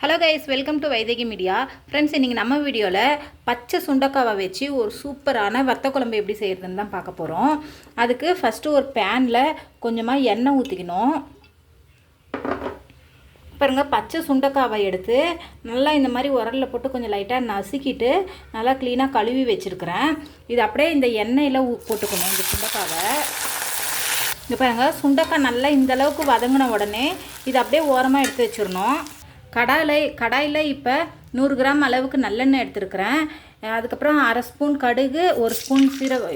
Hello guys welcome to Vaidehi media friends இன்றைக்கி நம்ம வீடியோவில் பச்சை சுண்டக்காவை வச்சு ஒரு சூப்பரான வத்த குழம்பு எப்படி செய்கிறதுன்னு தான் பார்க்க போகிறோம் அதுக்கு ஃபஸ்ட்டு ஒரு பேனில் கொஞ்சமாக எண்ணெய் ஊற்றிக்கணும் பாருங்கள் பச்சை சுண்டக்காவை எடுத்து நல்லா இந்த மாதிரி உரலில் போட்டு கொஞ்சம் லைட்டாக நசுக்கிட்டு நல்லா க்ளீனாக கழுவி வச்சுருக்கிறேன். இது அப்படியே இந்த எண்ணெயில் போட்டுக்கணும் இந்த சுண்டக்காவை. இங்கே பாருங்க சுண்டக்காய் நல்லா இந்தளவுக்கு வதங்கின உடனே இது அப்படியே ஓரமாக எடுத்து வச்சிடணும். கடாயில் கடாயில் இப்போ நூறு கிராம் அளவுக்கு நல்லெண்ணெய் எடுத்துருக்கிறேன். அதுக்கப்புறம் அரை ஸ்பூன் கடுகு ஒரு ஸ்பூன் சீரக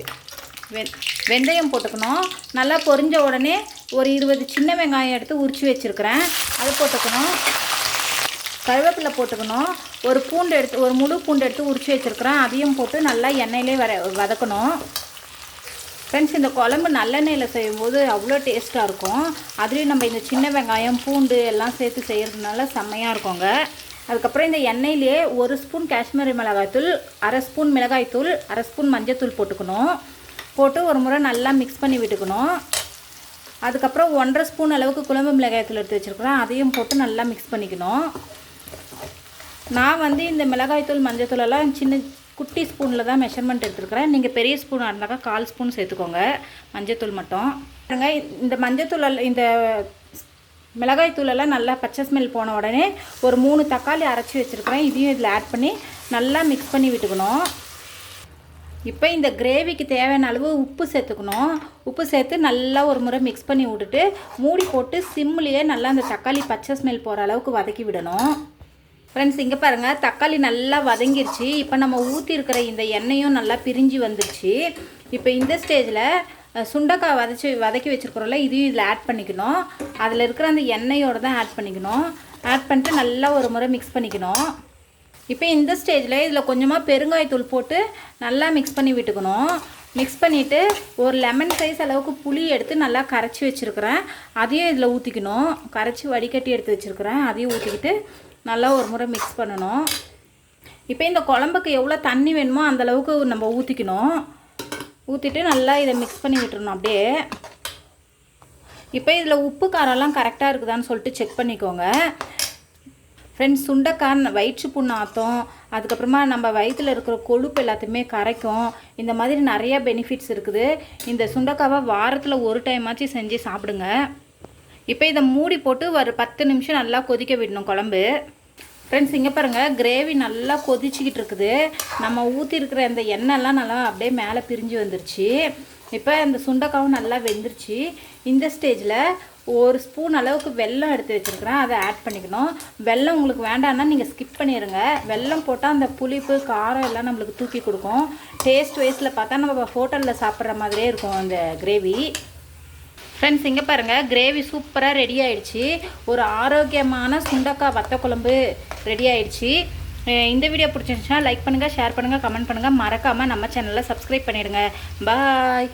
வெந்தயம் போட்டுக்கணும். நல்லா பொரிஞ்ச உடனே ஒரு இருபது சின்ன வெங்காயம் எடுத்து உரித்து வச்சுருக்கிறேன். அதை போட்டுக்கணும். கருவேப்பிலை போட்டுக்கணும். ஒரு பூண்டு எடுத்து ஒரு முழு பூண்டு எடுத்து உரித்து வச்சுருக்கிறேன். அதையும் போட்டு நல்லா எண்ணெயிலே வர வதக்கணும். ஃப்ரெண்ட்ஸ் இந்த குழம்பு நல்லெண்ணெயில் செய்யும்போது அவ்வளோ டேஸ்ட்டாக இருக்கும். அதுலேயும் நம்ம இந்த சின்ன வெங்காயம் பூண்டு எல்லாம் சேர்த்து செய்கிறதுனால செம்மையாக இருக்குங்க. அதுக்கப்புறம் இந்த எண்ணெயிலே ஒரு ஸ்பூன் காஷ்மீரி மிளகாய்த்தூள் அரை ஸ்பூன் மிளகாய்த்தூள் அரை ஸ்பூன் மஞ்சத்தூள் போட்டுக்கணும். போட்டு ஒரு முறை நல்லா மிக்ஸ் பண்ணி விட்டுக்கணும். அதுக்கப்புறம் ஒன்றரை ஸ்பூன் அளவுக்கு குழம்பு மிளகாய்த்தூள் எடுத்து வச்சுருக்குறோம் அதையும் போட்டு நல்லா மிக்ஸ் பண்ணிக்கணும். நான் வந்து இந்த மிளகாய்த்தூள் மஞ்சத்தூள் எல்லாம் சின்ன குட்டி ஸ்பூனில் தான் மெஷர்மெண்ட் எடுத்துருக்கிறேன். நீங்கள் பெரிய ஸ்பூனாக இருந்தாக்கா கால் ஸ்பூன் சேர்த்துக்கோங்க. மஞ்சத்தூள் மட்டும். பாருங்க இந்த மஞ்சத்தூள் எல்லாம் இந்த மிளகாய் தூளெல்லாம் நல்லா பச்சை ஸ்மெல் போன உடனே ஒரு மூணு தக்காளி அரைச்சி வச்சுருக்கிறேன். இதையும் இதில் ஆட் பண்ணி நல்லா மிக்ஸ் பண்ணி விட்டுக்கணும். இப்போ இந்த கிரேவிக்கு தேவையான அளவு உப்பு சேர்த்துக்கணும். உப்பு சேர்த்து நல்லா ஒரு முறை மிக்ஸ் பண்ணி விட்டுட்டு மூடி போட்டு சிம்லேயே நல்லா அந்த தக்காளி பச்சை ஸ்மெல் போகிற அளவுக்கு வதக்கி விடணும். ஃப்ரெண்ட்ஸ் இங்கே பாருங்கள் தக்காளி நல்லா வதங்கிருச்சு. இப்போ நம்ம ஊற்றி இருக்கிற இந்த எண்ணெயும் நல்லா பிரிஞ்சு வந்துருச்சு. இப்போ இந்த ஸ்டேஜில் சுண்டக்காய் வதச்சி வதக்கி வச்சுருக்குறோம்ல இதையும் இதில் ஆட் பண்ணிக்கணும். அதில் இருக்கிற அந்த எண்ணெயோடு தான் ஆட் பண்ணிக்கணும். ஆட் பண்ணிட்டு நல்லா ஒரு முறை மிக்ஸ் பண்ணிக்கணும். இப்போ இந்த ஸ்டேஜில் இதில் கொஞ்சமாக பெருங்காயத்தூள் போட்டு நல்லா மிக்ஸ் பண்ணி விட்டுக்கணும். மிக்ஸ் பண்ணிவிட்டு ஒரு லெமன் சைஸ் அளவுக்கு புளி எடுத்து நல்லா கரைச்சி வச்சுருக்கிறேன். அதையும் இதில் ஊற்றிக்கணும் கரைச்சி வடிகட்டி எடுத்து வச்சுருக்கிறேன். அதையும் ஊற்றிக்கிட்டு நல்லா ஒரு முறை மிக்ஸ் பண்ணணும். இப்போ இந்த குழம்புக்கு எவ்வளோ தண்ணி வேணுமோ அந்தளவுக்கு நம்ம ஊற்றிக்கணும் ஊற்றிட்டு நல்லா இதை மிக்ஸ் பண்ணி விட்டுறணும் அப்படியே. இப்போ இதில் உப்பு காரம்லாம் கரெக்டாக இருக்குதான்னு சொல்லிட்டு செக் பண்ணிக்கோங்க. ஃப்ரெண்ட்ஸ் சுண்டைக்காய் வயிற்று புண்ணாத்தம் அதுக்கப்புறமா நம்ம வயிற்றில் இருக்கிற கொழுப்பு எல்லாத்தையுமே கரைக்கும். இந்த மாதிரி நிறைய பெனிஃபிட்ஸ் இருக்குது. இந்த சுண்டைக்காவை வாரத்தில் ஒரு டைமாச்சும் செஞ்சு சாப்பிடுங்க. இப்போ இதை மூடி போட்டு ஒரு பத்து நிமிஷம் நல்லா கொதிக்க விடணும் குழம்பு. ஃப்ரெண்ட்ஸ் இங்கே பாருங்கள் கிரேவி நல்லா கொதிச்சிக்கிட்டு இருக்குது நம்ம ஊற்றி இருக்கிற இந்த எண்ணெய்லாம் நல்லா அப்படியே மேலே பிரிஞ்சு வந்துருச்சு. இப்போ இந்த சுண்டைக்காவும் நல்லா வெந்துருச்சு. இந்த ஸ்டேஜில் ஒரு ஸ்பூன் அளவுக்கு வெல்லம் எடுத்து வச்சுருக்கிறேன். அதை ஆட் பண்ணிக்கணும். வெல்லம் உங்களுக்கு வேண்டாம்னா நீங்கள் ஸ்கிப் பண்ணிடுங்க வெல்லம் போட்டால் அந்த புளிப்பு காரம் எல்லாம் நம்மளுக்கு தூக்கி கொடுக்கும். டேஸ்ட் வைஸில் பார்த்தா நம்ம ஹோட்டலில் சாப்பிட்ற மாதிரியே இருக்கும் அந்த கிரேவி ஃப்ரெண்ட்ஸ் இங்கே பாருங்கள் கிரேவி சூப்பராக ரெடி ஆயிடுச்சு. ஒரு ஆரோக்கியமான சுண்டக்காய் வத்த குழம்பு ரெடி ஆயிடுச்சு இந்த வீடியோ பிடிச்சிருந்துச்சுன்னா லைக் பண்ணுங்கள் ஷேர் பண்ணுங்கள் கமெண்ட் பண்ணுங்கள் மறக்காமல் நம்ம சேனலில் சப்ஸ்கிரைப் பண்ணிவிடுங்க பாய்